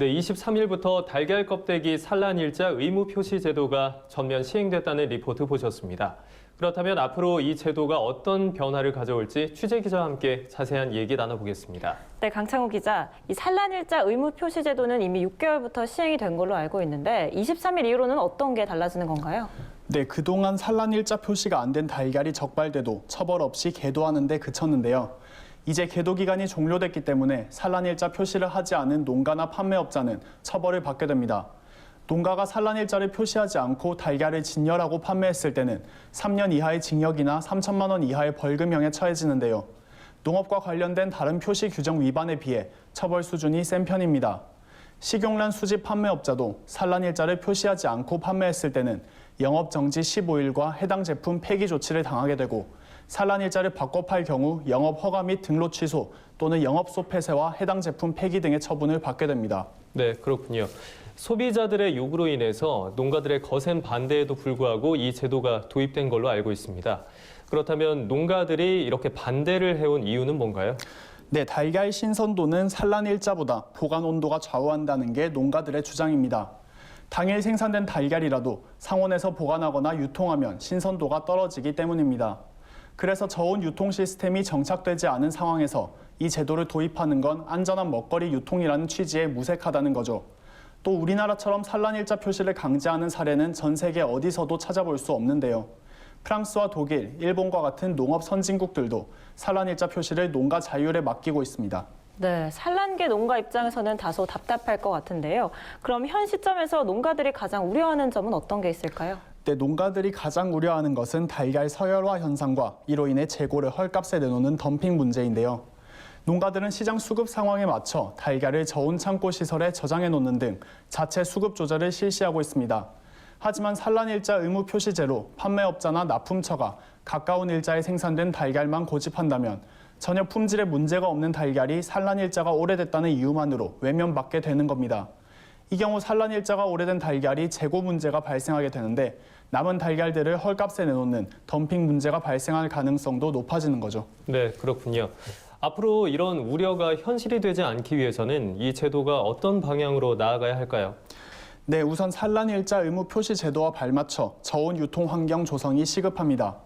네, 23일부터 달걀 껍데기 산란 일자 의무 표시 제도가 전면 시행됐다는 리포트 보셨습니다. 그렇다면 앞으로 이 제도가 어떤 변화를 가져올지 취재 기자와 함께 자세한 얘기 나눠보겠습니다. 네, 강창우 기자. 이 산란일자 의무 표시 제도는 이미 6개월부터 시행이 된 걸로 알고 있는데 23일 이후로는 어떤 게 달라지는 건가요? 네, 그동안 산란일자 표시가 안 된 달걀이 적발돼도 처벌 없이 계도하는 데 그쳤는데요. 이제 계도 기간이 종료됐기 때문에 산란일자 표시를 하지 않은 농가나 판매업자는 처벌을 받게 됩니다. 농가가 산란일자를 표시하지 않고 달걀을 진열하고 판매했을 때는 3년 이하의 징역이나 3천만 원 이하의 벌금형에 처해지는데요. 농업과 관련된 다른 표시 규정 위반에 비해 처벌 수준이 센 편입니다. 식용란 수집 판매업자도 산란일자를 표시하지 않고 판매했을 때는 영업 정지 15일과 해당 제품 폐기 조치를 당하게 되고 산란 일자를 바꿔 팔 경우 영업 허가 및 등록 취소 또는 영업소 폐쇄와 해당 제품 폐기 등의 처분을 받게 됩니다. 네, 그렇군요. 소비자들의 요구로 인해서 농가들의 거센 반대에도 불구하고 이 제도가 도입된 걸로 알고 있습니다. 그렇다면 농가들이 이렇게 반대를 해온 이유는 뭔가요? 네, 달걀 신선도는 산란 일자보다 보관 온도가 좌우한다는 게 농가들의 주장입니다. 당일 생산된 달걀이라도 상온에서 보관하거나 유통하면 신선도가 떨어지기 때문입니다. 그래서 저온 유통 시스템이 정착되지 않은 상황에서 이 제도를 도입하는 건 안전한 먹거리 유통이라는 취지에 무색하다는 거죠. 또 우리나라처럼 산란일자 표시를 강제하는 사례는 전 세계 어디서도 찾아볼 수 없는데요. 프랑스와 독일, 일본과 같은 농업 선진국들도 산란일자 표시를 농가 자율에 맡기고 있습니다. 네, 산란계 농가 입장에서는 다소 답답할 것 같은데요. 그럼 현 시점에서 농가들이 가장 우려하는 점은 어떤 게 있을까요? 때 농가들이 가장 우려하는 것은 달걀 서열화 현상과 이로 인해 재고를 헐값에 내놓는 덤핑 문제인데요. 농가들은 시장 수급 상황에 맞춰 달걀을 저온 창고 시설에 저장해 놓는 등 자체 수급 조절을 실시하고 있습니다. 하지만 산란 일자 의무 표시제로 판매업자나 납품처가 가까운 일자에 생산된 달걀만 고집한다면 전혀 품질에 문제가 없는 달걀이 산란 일자가 오래됐다는 이유만으로 외면받게 되는 겁니다. 이 경우 산란 일자가 오래된 달걀이 재고 문제가 발생하게 되는데 남은 달걀들을 헐값에 내놓는 덤핑 문제가 발생할 가능성도 높아지는 거죠. 네, 그렇군요. 앞으로 이런 우려가 현실이 되지 않기 위해서는 이 제도가 어떤 방향으로 나아가야 할까요? 네, 우선 산란일자 의무 표시 제도와 발맞춰 저온 유통 환경 조성이 시급합니다.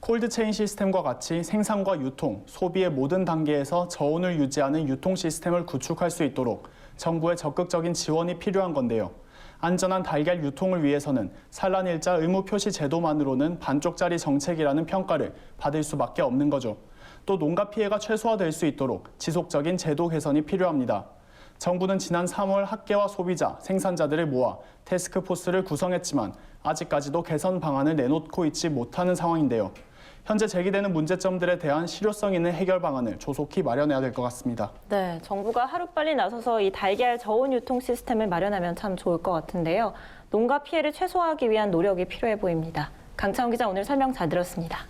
콜드체인 시스템과 같이 생산과 유통, 소비의 모든 단계에서 저온을 유지하는 유통 시스템을 구축할 수 있도록 정부의 적극적인 지원이 필요한 건데요. 안전한 달걀 유통을 위해서는 산란 일자 의무 표시 제도만으로는 반쪽짜리 정책이라는 평가를 받을 수밖에 없는 거죠. 또 농가 피해가 최소화될 수 있도록 지속적인 제도 개선이 필요합니다. 정부는 지난 3월 학계와 소비자, 생산자들을 모아 테스크포스를 구성했지만 아직까지도 개선 방안을 내놓고 있지 못하는 상황인데요. 현재 제기되는 문제점들에 대한 실효성 있는 해결 방안을 조속히 마련해야 될 것 같습니다. 네, 정부가 하루빨리 나서서 이 달걀 저온 유통 시스템을 마련하면 참 좋을 것 같은데요. 농가 피해를 최소화하기 위한 노력이 필요해 보입니다. 강창훈 기자 오늘 설명 잘 들었습니다.